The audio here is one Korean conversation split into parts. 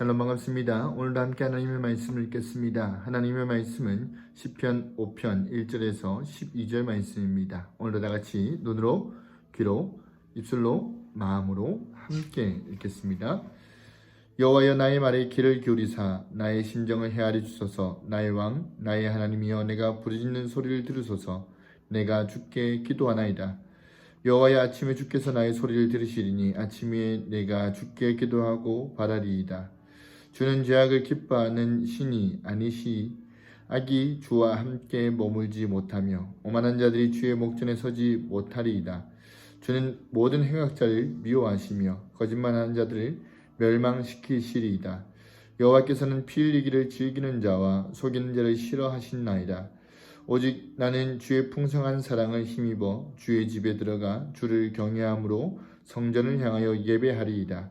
샬롬 반갑습니다. 오늘도 함께 하나님의 말씀을 읽겠습니다. 하나님의 말씀은 시편 5편 1절에서 12절 말씀입니다. 오늘도 다 같이 눈으로, 귀로, 입술로, 마음으로 함께 읽겠습니다. 여호와여 나의 말에 귀를 기울이사 나의 심정을 헤아려 주소서 나의 왕 나의 하나님이여 내가 부르짖는 소리를 들으소서 내가 주께 기도하나이다. 여호와여 아침에 주께서 나의 소리를 들으시리니 아침에 내가 주께 기도하고 바라리이다. 주는 죄악을 기뻐하는 신이 아니시 악이 주와 함께 머물지 못하며 오만한 자들이 주의 목전에 서지 못하리이다. 주는 모든 행악자를 미워하시며 거짓말하는 자들을 멸망시키시리이다. 여호와께서는 피 흘리기를 즐기는 자와 속이는 자를 싫어하신나이다. 오직 나는 주의 풍성한 사랑을 힘입어 주의 집에 들어가 주를 경외함으로 성전을 향하여 예배하리이다.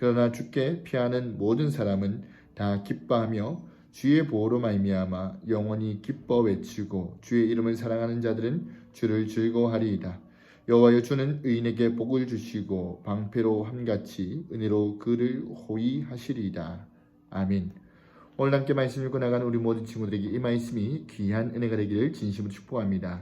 그러나 주께 피하는 모든 사람은 다 기뻐하며 주의 보호로 말미암아 영원히 기뻐 외치고 주의 이름을 사랑하는 자들은 주를 즐거워하리이다. 여호와여 주는 의인에게 복을 주시고 방패로 함같이 은혜로 그를 호위하시리이다. 아멘. 오늘 함께 말씀 읽고 나가는 우리 모든 친구들에게 이 말씀이 귀한 은혜가 되기를 진심으로 축복합니다.